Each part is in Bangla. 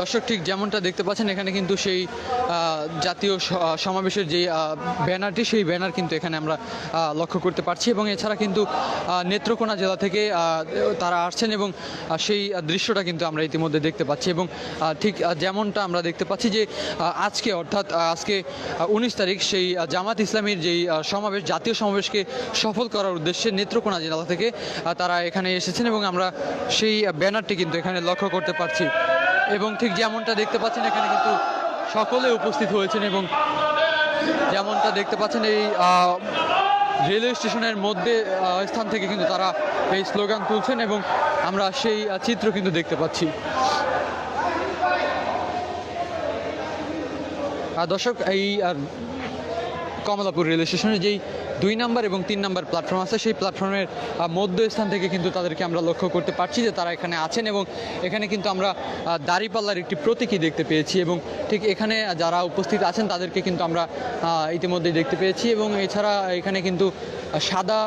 দর্শক, ঠিক যেমনটা দেখতে পাচ্ছেন, এখানে কিন্তু সেই জাতীয় সমাবেশের যে ব্যানারটি, সেই ব্যানার কিন্তু এখানে আমরা লক্ষ্য করতে পারছি এবং এছাড়া কিন্তু নেত্রকোনা জেলা থেকে তারা আসছেন এবং সেই দৃশ্যটা কিন্তু আমরা ইতিমধ্যে দেখতে পাচ্ছি এবং ঠিক যেমনটা আমরা দেখতে পাচ্ছি যে আজকে অর্থাৎ আজকে উনিশ তারিখ সেই জামাত ইসলামীর যেই সমাবেশ, জাতীয় সমাবেশকে সফল করার উদ্দেশ্যে নেত্রকোনা জেলা থেকে তারা এখানে এসেছেন এবং আমরা সেই ব্যানারটি কিন্তু এখানে লক্ষ্য করতে পারছি। এবং ঠিক যেমনটা দেখতে পাচ্ছেন, এখানে কিন্তু সকলে উপস্থিত হয়েছেন এবং যেমনটা দেখতে পাচ্ছেন, এই রেলওয়ে স্টেশনের মধ্যে স্থান থেকে কিন্তু তারা এই স্লোগান তুলছেন এবং আমরা সেই চিত্র কিন্তু দেখতে পাচ্ছি। দর্শক, এই কমলাপুর রেল স্টেশনের যেই দুই নাম্বার এবং তিন নাম্বার প্ল্যাটফর্ম আছে। সেই প্ল্যাটফর্মের মধ্যস্থান থেকে কিন্তু তাদেরকে আমরা লক্ষ্য করতে পারছি যে তারা এখানে আছেন এবং এখানে কিন্তু আমরা দাঁড়িপাল্লার একটি প্রতীকী দেখতে পেয়েছি এবং ঠিক এখানে যারা উপস্থিত আছেন তাদেরকে কিন্তু আমরা ইতিমধ্যে দেখতে পেয়েছি এবং এছাড়া এখানে কিন্তু সাদা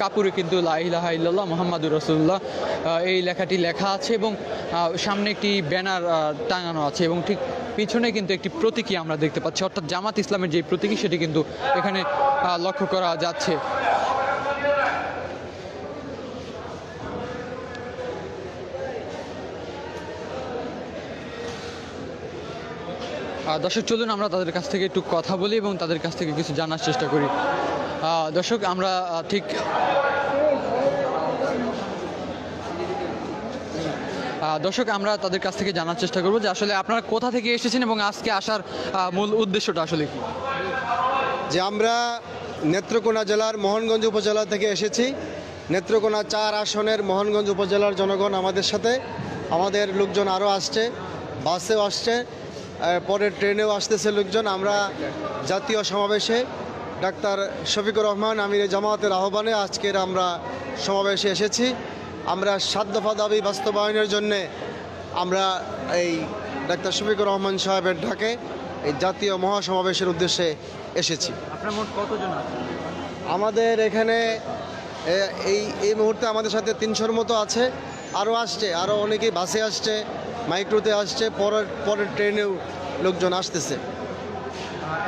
কাপুরে কিন্তু লাইলাহা ইল্লাল্লাহ মোহাম্মদুর রসুল্লাহ এই লেখাটি লেখা আছে এবং সামনে একটি ব্যানার টাঙানো আছে এবং ঠিক পিছনে কিন্তু একটি প্রতীকী আমরা দেখতে পাচ্ছি। অর্থাৎ জামাত ইসলামের যে প্রতীকী, সেটি কিন্তু এখানে লক্ষ্য করা যাচ্ছে। দর্শক, চলুন আমরা তাদের কাছ থেকে একটু কথা বলি এবং তাদের কাছ থেকে কিছু জানার চেষ্টা করি। দর্শক, আমরা ঠিক দর্শক, আমরা তাদের কাছ থেকে জানার চেষ্টা করব যে আসলে আপনারা কোথা থেকে এসেছেন এবং আজকে আসার মূল উদ্দেশ্যটা আসলে কি? যে আমরা নেত্রকোনা জেলার মোহনগঞ্জ উপজেলা থেকে এসেছি। নেত্রকোনা চার আসনের মোহনগঞ্জ উপজেলার জনগণ আমাদের সাথে। আমাদের লোকজন আরও আসছে, বাসেও আসছে পরে ট্রেনেও আসতেছে লোকজন। আমরা জাতীয় সমাবেশে ডাক্তার শফিকুর রহমান আমির জামাতের আহ্বানে আজকের আমরা সমাবেশে এসেছি। আমরা সাত দফা দাবি বাস্তবায়নের জন্যে আমরা এই ডাক্তার শফিকুর রহমান সাহেবের ঢাকে এই জাতীয় মহাসমাবেশের উদ্দেশ্যে এসেছি। আমাদের এখানে এই এই মুহূর্তে আমাদের সাথে তিনশোর মতো আছে। আরও আসছে আরও অনেকেই বাসে আসছে মাইক্রোতে আসছে পরের পরের ট্রেনেও লোকজন আসতেছে।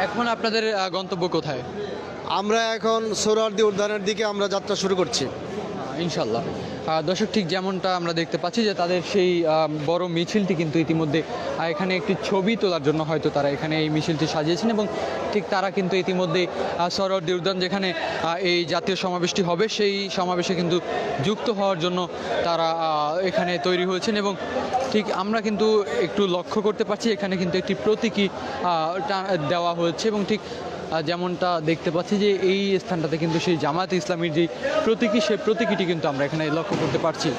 এখন আপনাদের গন্তব্য কোথায়? আমরা এখন সোহরাওয়ার্দী উদ্যানের দিকে আমরা যাত্রা শুরু করছি। ইনশাল্লাহ। দর্শক, ঠিক যেমনটা আমরা দেখতে পাচ্ছি যে তাদের সেই বড় মিছিলটি কিন্তু ইতিমধ্যে এখানে একটি ছবি তোলার জন্য হয়তো তারা এখানে এই মিছিলটি সাজিয়েছেন এবং ঠিক তারা কিন্তু ইতিমধ্যে সরোয়ার্দী উদ্যান যেখানে এই জাতীয় সমাবেশটি হবে, সেই সমাবেশে কিন্তু যুক্ত হওয়ার জন্য তারা এখানে তৈরি হয়েছেন এবং ঠিক আমরা কিন্তু একটু লক্ষ্য করতে পারছি এখানে কিন্তু একটি প্রতীকী দেওয়া হয়েছে এবং ঠিক যেমনটা দেখতে পাচ্ছি যে এই স্থানটাতে কিন্তু সেই জামাত ইসলামীর যে প্রতীকী সে প্রতীকীটি কিন্তু আমরা এখানে লক্ষ্য করতে পারছি।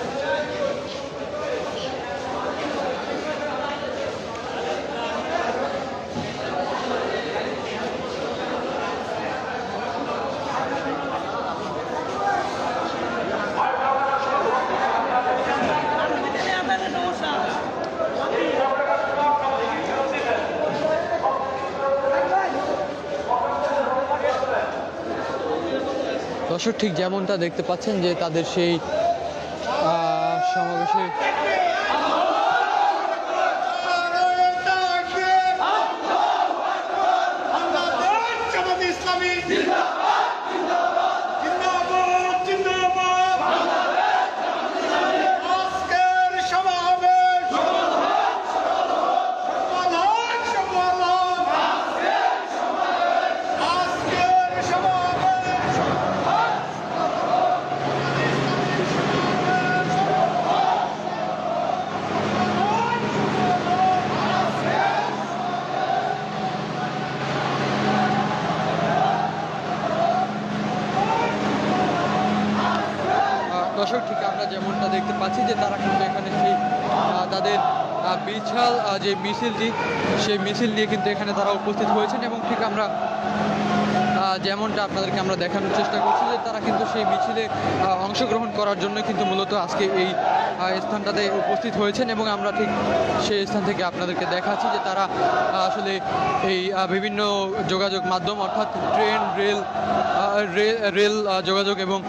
দর্শক ঠিক যেমনটা দেখতে পাচ্ছেন যে তাদের সেই আহ, সমাবেশে জামাত ইসলামী জিন্দাবাদ জিন্দাবাদ আজকের সমাবেশ সমাধান সমাধান আজকের সমাবেশ আহ, দর্শক, ঠিক আমরা যেমনটা দেখতে পাচ্ছি যে তারা কিন্তু এখানে সেই তাদের বিশাল যে মিছিলটি, সেই মিছিল নিয়ে কিন্তু এখানে তারা উপস্থিত হয়েছেন এবং ঠিক আমরা যেমনটা আপনাদেরকে আমরা দেখানোর চেষ্টা করছি যে তারা কিন্তু সেই মিছিলে অংশগ্রহণ করার জন্য কিন্তু মূলত আজকে এই স্থানটাতে উপস্থিত হয়েছেন এবং আমরা ঠিক সেই স্থান থেকে আপনাদেরকে দেখাচ্ছি যে তারা আসলে এই বিভিন্ন যোগাযোগ মাধ্যম অর্থাৎ ট্রেন, রেল রেল যোগাযোগ এবং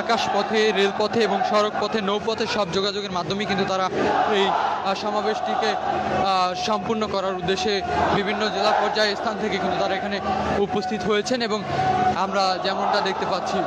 আকাশপথে, রেলপথে এবং সড়ক পথে নৌপথে সব যোগাযোগের মাধ্যমেই কিন্তু তারা এই সমাবেশটিকে সম্পূর্ণ করার উদ্দেশ্যে বিভিন্ন জেলা পর্যায়ে স্থান থেকে কিন্তু তারা এখানে উপস্থিত হয়েছেন এবং আমরা যেমনটা দেখতে পাচ্ছি।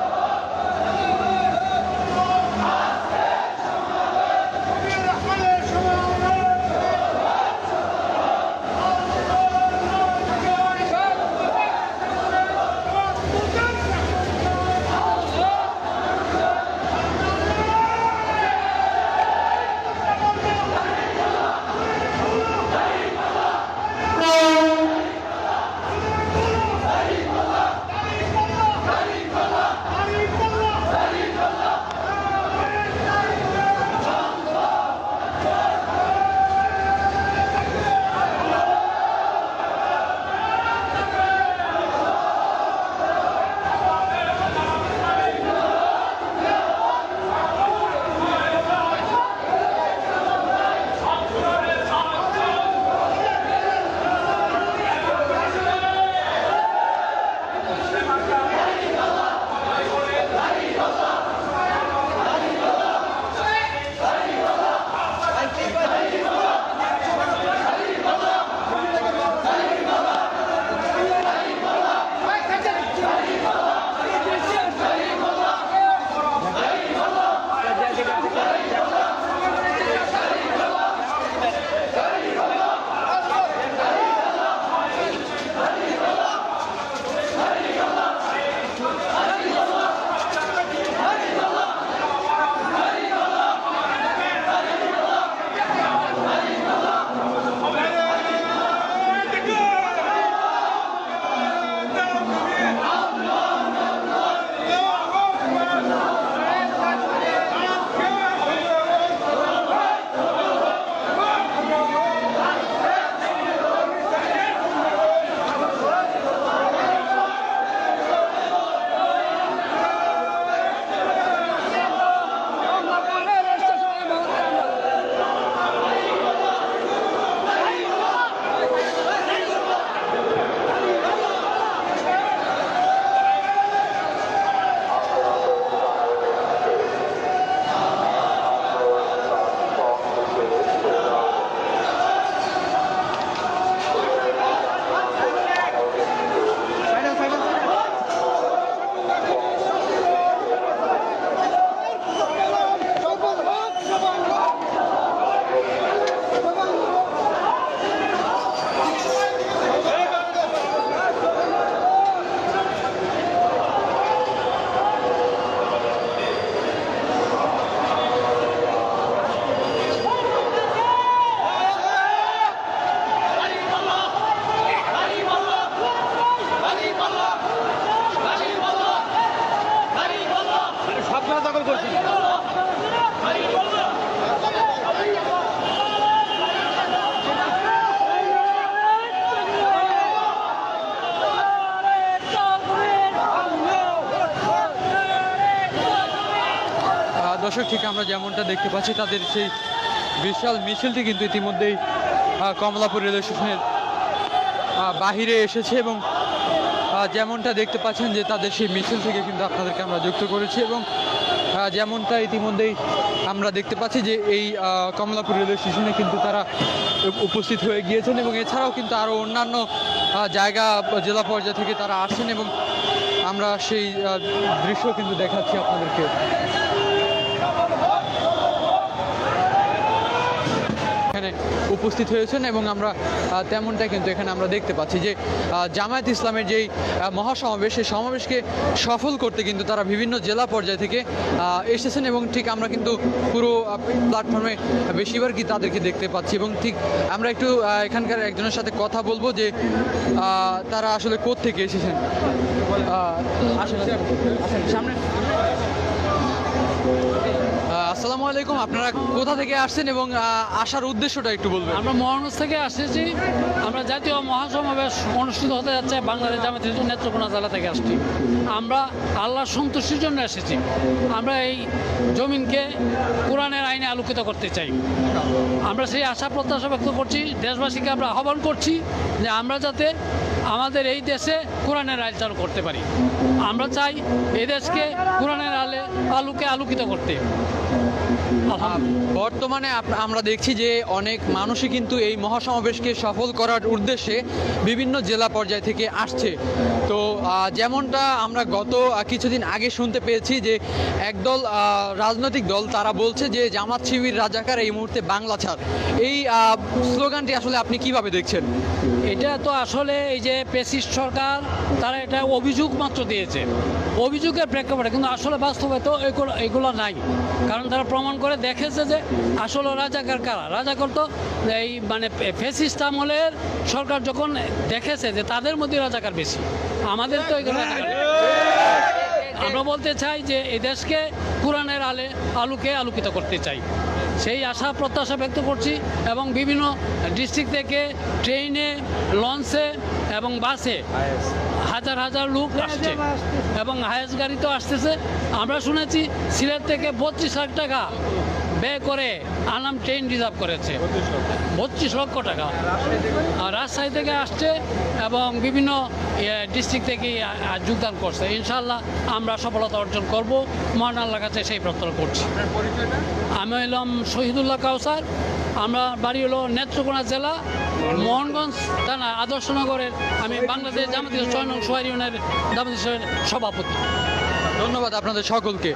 দর্শক, ঠিক আমরা যেমনটা দেখতে পাচ্ছি, তাদের সেই বিশাল মিছিলটি কিন্তু ইতিমধ্যেই কমলাপুর রেল স্টেশনের বাহিরে এসেছে এবং যেমনটা দেখতে পাচ্ছেন যে তাদের সেই মিছিল থেকে কিন্তু আপনাদেরকে আমরা যুক্ত করেছি এবং যেমনটা ইতিমধ্যেই আমরা দেখতে পাচ্ছি যে এই কমলাপুর রেলওয়ে স্টেশনে কিন্তু তারা উপস্থিত হয়ে গিয়েছেন এবং এছাড়াও কিন্তু আরও অন্যান্য জায়গা, জেলা পর্যায় থেকে তারা আসছেন এবং আমরা সেই দৃশ্য কিন্তু দেখাচ্ছি আপনাদেরকে। উপস্থিত হয়েছেন এবং আমরা তেমনটা কিন্তু এখানে আমরা দেখতে পাচ্ছি যে জামায়াত ইসলামের যেই মহাসমাবেশ, সেই সমাবেশকে সফল করতে কিন্তু তারা বিভিন্ন জেলা পর্যায় থেকে এসেছেন এবং ঠিক আমরা কিন্তু পুরো প্ল্যাটফর্মে বেশিরভাগই তাদেরকে দেখতে পাচ্ছি এবং ঠিক আমরা একটু এখানকার একজনের সাথে কথা বলব যে তারা আসলে থেকে এসেছেন? সামনে। আসসালামু আলাইকুম, আপনারা কোথা থেকে আসছেন এবং আসার উদ্দেশ্যটা একটু বলবেন? আমরা মহানগর থেকে আসতেছি। আমরা জাতীয় মহাসমাবেশ অনুষ্ঠিত হতে যাচ্ছে বাংলাদেশ জামাত নেত্রকোনা জেলা থেকে আসছি। আমরা আল্লাহর সন্তুষ্টির জন্য এসেছি। আমরা এই জমিনকে কোরআনের আইনে আলোকিত করতে চাই। আমরা সেই আশা প্রত্যাশা ব্যক্ত করছি, দেশবাসীকে আমরা আহ্বান করছি যে আমরা যাতে আমাদের এই দেশে কোরআনের আইন চালু করতে পারি। আমরা চাই এই দেশকে কোরআনের আলে, আলোকে আলোকিত করতে। বর্তমানে আমরা দেখছি যে অনেক মানুষই কিন্তু এই মহাসমাবেশকে সফল করার উদ্দেশ্যে বিভিন্ন জেলা পর্যায় থেকে আসছে। তো যেমনটা আমরা গত কিছুদিন আগে শুনতে পেয়েছি যে একদল রাজনৈতিক দল, তারা বলছে যে জামাত শিবির রাজাকার এই মুহূর্তে বাংলা ছাড়। এই স্লোগানটি আসলে আপনি কীভাবে দেখছেন? এটা তো আসলে এই যে পেসিস্ট সরকার, তারা এটা অভিযোগ মাত্র দিয়েছে। অভিযোগের প্রেক্ষাপটে, কিন্তু আসলে বাস্তবে তো এগুলো এগুলো নাই। কারণ তারা প্রমাণ করে দেখেছে যে আসলে রাজাকার কারা? রাজাকার তো এই মানে ফেসিস্ট আমলের সরকার যখন দেখেছে যে তাদের মধ্যে রাজাকার বেশি, আমাদের তো আমরা বলতে চাই যে এই দেশকে কোরআনের আলে আলোকে আলোকিত করতে চাই। সেই আশা, প্রত্যাশা ব্যক্ত করছি এবং বিভিন্ন ডিস্ট্রিক্ট থেকে ট্রেনে লঞ্চে এবং বাসে হাজার হাজার লোক আসছে এবং হায়েস গাড়ি তো আসতেছে। আমরা শুনেছি সিলেট থেকে বত্রিশ লাখ টাকা ব্যয় করে আনাম ট্রেন রিজার্ভ করেছে। বত্রিশ লক্ষ টাকা। আর রাজশাহী থেকে আসছে এবং বিভিন্ন ডিস্ট্রিক্ট থেকে যোগদান করছে। ইনশাল্লাহ আমরা সফলতা অর্জন করব। মহান আল্লাহর কাছে সেই প্রত্যাশা করছি। আমি হইলাম শহীদুল্লাহ কাউসার। আমরা বাড়ি হলো নেত্রকোনা জেলা মোহনগঞ্জ থানা আদর্শনগরের আমি বাংলাদেশ জামাতি ছয় নং সোয়ারি ইউনিয়নের জামাতি সভাপতি। ধন্যবাদ আপনাদের সকলকে।